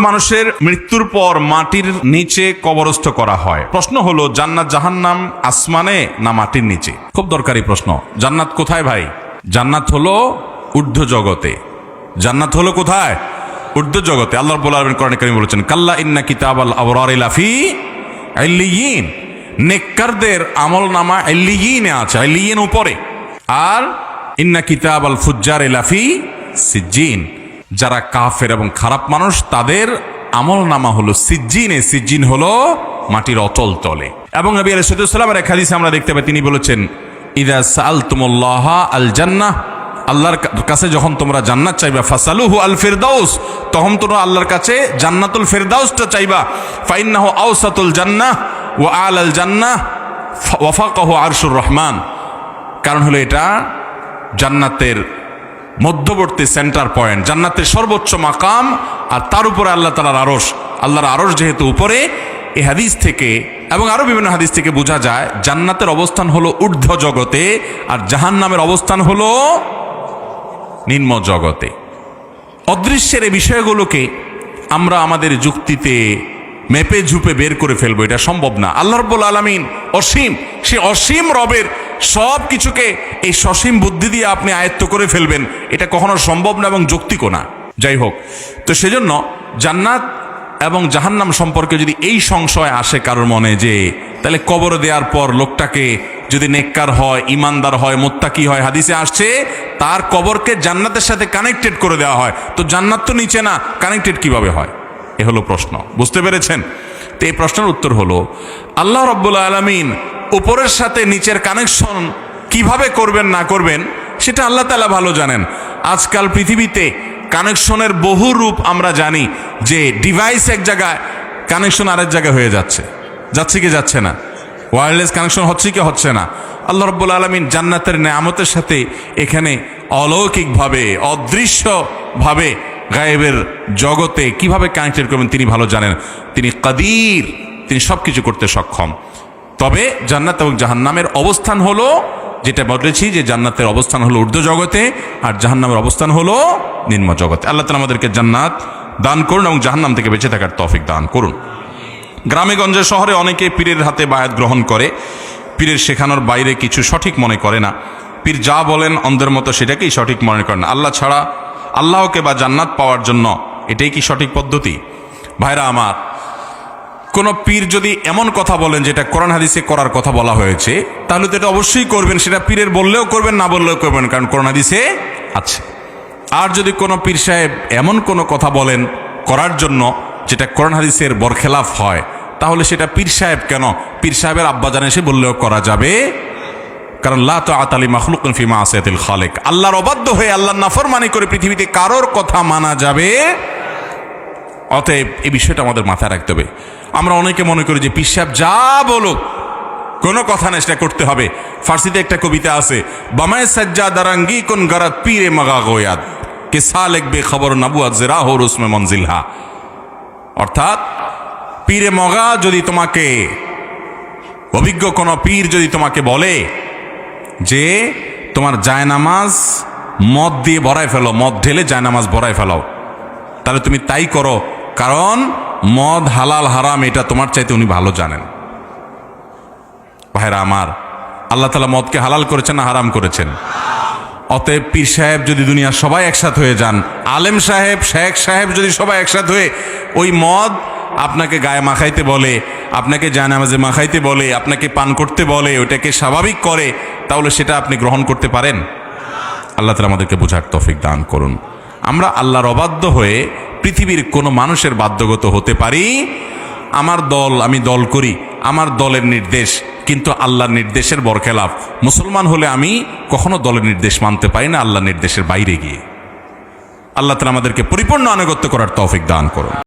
মানুষের মৃত্যুর পর মাটির নিচে কবরস্থ করা হয়। প্রশ্ন হলো, জান্নাত জাহান্নাম আসমানে না মাটির নিচে? খুব দরকারি প্রশ্ন। জান্নাত কোথায় ভাই? জান্নাত হলো ঊর্ধ্ব জগতে। জান্নাত হলো কোথায়? ঊর্ধ্ব জগতে। আল্লাহ আলামিন কোরআনে কারীম বলেছেন, কাল্লা ইন্না কিতাবাল আবরারি লাফি ইল্লিয়িন নেককারদের আমল নামা ইল্লিয়িনে আছে ইল্লিয়িন উপরে। আর, ইন্না কিতাবাল ফুজ্জার লাফি সিজ্জিন। যারা কাফের এবং খারাপ মানুষ, তাদের আমল নামা হলো সিজ্জিনে। সিজ্জিন হলো মাটির অতল তলে। এবং নবী আলাইসাল্লামের এক হাদিসে আমরা দেখতে পাই, তিনি বলেছেন, ইদা সাল তুমুল্লাহ আল জান্নাহ আল্লাহর কাছে যখন তোমরা জান্নাত চাইবা, ফাসালুহু আল ফিরদাউস তখন তোমরা আল্লাহর কাছে জান্নাতুল ফিরদাউসটা চাইবা। ফাইন্নাহু আওসাতুল জান্নাহ ওয়া আল আল জান্নাহ ওয়াফাকাহু আরশুর রহমান। কারণ হলো এটা জান্নাতের মধ্যবর্তী সেন্টার পয়েন্ট জান্নাতের সর্বোচ্চ মাকাম, আর তার উপরে আল্লাহ তালার আরস আল্লাহর আরস যেহেতু উপরে এ হাদিস থেকে এবং আরও বিভিন্ন হাদিস থেকে বোঝা যায়, জান্নাতের অবস্থান হলো ঊর্ধ্ব জগতে, আর জাহান্নামের অবস্থান হলো নিম্ন জগতে। অদৃশ্যের এই বিষয়গুলোকে আমরা আমাদের যুক্তিতে মেপে ঝুপে বের করে ফেলব, এটা সম্ভব না। আল্লাহ রব্বুল আলমিন অসীম, সে অসীম রবের সব কিছুকে এই সসীম বুদ্ধি দিয়ে আপনি আয়ত্ত করে ফেলবেন, এটা কখনো সম্ভব না এবং যৌক্তিকও না। যাই হোক, তো সেজন্য জান্নাত এবং জাহান্নাম সম্পর্কে যদি এই সংশয় আসে কারোর মনে যে, তাহলে কবর দেওয়ার পর লোকটাকে যদি নেককার হয়, ইমানদার হয়, মোত্তাকি হয়, হাদিসে আসছে, তার কবরকে জান্নাতের সাথে কানেক্টেড করে দেওয়া হয়। তো জান্নাত তো নিচে না কানেক্টেড কীভাবে হয়? এ হলো প্রশ্ন। বুঝতে পেরেছেন? তো এই প্রশ্নের উত্তর হলো, আল্লাহ রব্বুল আলমিন উপরের সাথে নিচের কানেকশন কীভাবে করবেন, না করবেন, সেটা আল্লাহ তালা ভালো জানেন। আজকাল পৃথিবীতে কানেকশনের বহু রূপ আমরা জানি যে ডিভাইস এক জায়গায় কানেকশন আরেক জায়গায় হয়ে যাচ্ছে। যাচ্ছে কি যাচ্ছে না? ওয়্যারলেস কানেকশন হচ্ছে কি হচ্ছে না? আল্লাহ রব্বুল আলমিন জান্নাতের নেয়ামতের সাথে এখানে অলৌকিকভাবে, অদৃশ্যভাবে গায়েবের জগতে কীভাবে কানেক্টেড করবেন তিনি ভালো জানেন। তিনি কাদির, তিনি সব কিছু করতে সক্ষম। তবে জান্নাত এবং জাহান্নামের অবস্থান হলো, যেটা বলেছি যে জান্নাতের অবস্থান হলো ঊর্ধ্ব জগতে, আর জাহান্নামের অবস্থান হলো নিম্ন জগতে। আল্লাহ তালা আমাদেরকে জান্নাত দান করুন এবং জাহান্নাম থেকে বেঁচে থাকার তৌফিক দান করুন। গ্রামেগঞ্জে শহরে অনেকে পীরের হাতে বায়াত গ্রহণ করে। পীরের শেখানোর বাইরে কিছু সঠিক মনে করে না। পীর যা বলেন অন্ধের মতো সেটাকেই সঠিক মনে করেন। আল্লাহ ছাড়া আল্লাহকে বা জান্নাত পাওয়ার জন্য, এটাই কি সঠিক পদ্ধতি? ভাইরা আমার, কোন পীর যদি এমন কথা বলেন যেটা কোরআন হাদিসে করার কথা বলা হয়েছে, তাহলে তো এটা অবশ্যই করবেন, সেটা পীরের বললেও করবেন, না বললেও করবেন, কারণ কোরআন হাদিসে আছে। আর যদি কোনো পীর সাহেব এমন কোনো কথা বলেন করার জন্য যেটা কোরআন হাদিসের বরখেলাফ হয়, তাহলে সেটা পীর সাহেব কেন? পীর সাহেবের আব্বা জানে সে বললেও করা যাবে কারণ লা তো আতালি খালেক। আল্লাহর অবাধ্য হয়ে আল্লাহর নাফরমানি করে পৃথিবীতে কারোর কথা মানা যাবে। অতএব এই বিষয়টা আমাদের মাথায় রাখতে হবে। আমরা অনেকে মনে করি যে পিসাব যা বলুক, কোনো কথা নেই সেটা করতে হবে। ফার্সিতে একটা কবিতা আছে, বামায় সাজ্জা দারাঙ্গি কোন গারাত পীরে মাগা গোয়াদ কে সালেক বে খবর নাবুয়াদ জেরা হো রুসমে মঞ্জিলহা অর্থাৎ, পীরে মগা যদি তোমাকে, অভিজ্ঞ কোনো পীর যদি তোমাকে বলে যে তোমার জায়নামাজ মদ দিয়ে ভরায় ফেলো, মদ ঢেলে জায়নামাজ ভরায় ফেলাও। তাহলে তুমি তাই করো, কারণ মদ হালাল হারাম, এটা তোমার চাইতে উনি ভালো জানেন। ভাইরা আমার, আল্লাহ তালা মদকে হালাল করেছেন না হারাম করেছেন? অতএব পীর সাহেব যদি দুনিয়ার সবাই একসাথ হয়ে যান, আলেম সাহেব, শেখ সাহেব যদি সবাই একসাথ হয়ে, ওই মদ আপনাকে গায়ে মাখাইতে বলে, আপনাকে জায়নামাজে মাখাইতে বলে, আপনাকে পান করতে বলে, ওটাকে স্বাভাবিক করে তাহলে সেটা আপনি গ্রহণ করতে পারেন? আল্লাহ তালা আমাদেরকে বোঝার তফিক দান করুন। আমরা আল্লাহর অবাধ্য হয়ে পৃথিবীর কোনো মানুষের বাধ্যগত হতে পারি? আমার দল, আমি দল করি, আমার দলের নির্দেশ, কিন্তু আল্লাহর নির্দেশের বরখেলাফ মুসলমান হলে আমি কখনো দলের নির্দেশ মানতে পারি না, আল্লাহর নির্দেশের বাইরে গিয়ে। আল্লাহ তালা আমাদেরকে পরিপূর্ণ আনুগত্য করার তৌফিক দান করুন।